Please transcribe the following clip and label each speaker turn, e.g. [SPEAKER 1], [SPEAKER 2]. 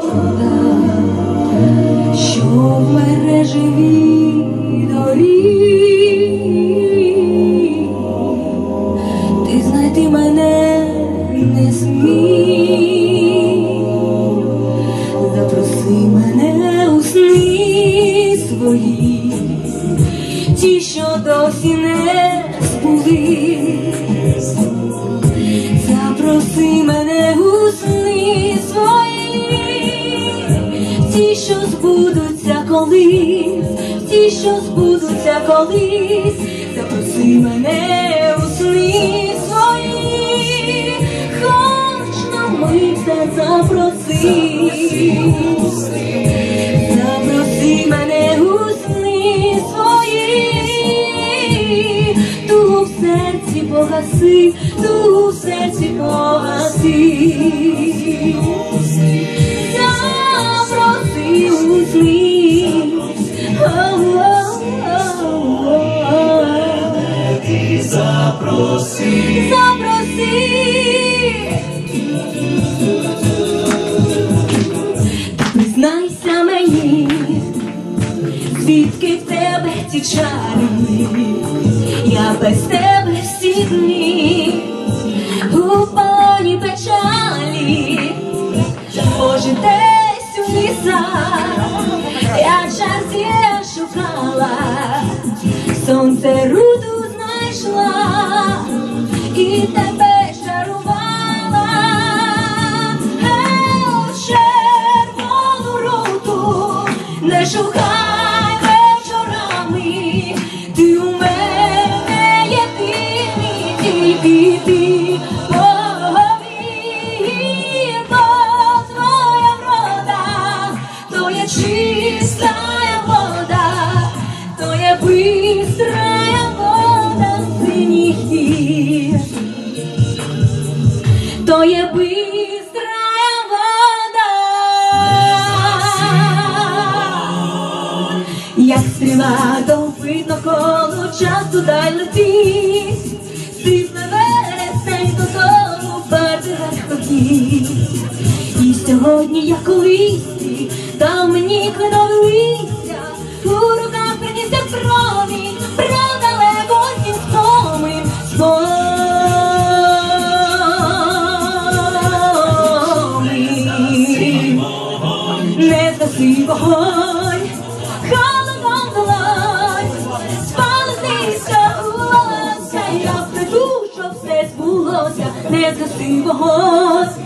[SPEAKER 1] Тівда, що в мене живі дорі, ти знайти мене, не сміх, запроси мене, усні своїх, Ті, що досі не збули. Що збудуться колись, ті, що збудуться колись, запроси мене у сни свої, хоч на мить та запроси, запроси мене у сни свої, ту в серці погаси, ту в серці погаси. Звідки в тебе ці чари, я без тебе всі дні, у пані печалі, може десь у лісах, я щастя шукала, сонце руду знайшла. І тебе не шукай чистая вода, то є бистрая вода синіх гір, то є бистрая вода, як стріла довбитно коло часу дай летить, ходіть. І сьогодні я колись дав мені кленове у руках принісся промінь, про далеко сім спомин. Не згаси вогонь, холодом долонь, спалися у волосся, я прийду, щоб все збулося, не згаси вогонь, холодом долонь.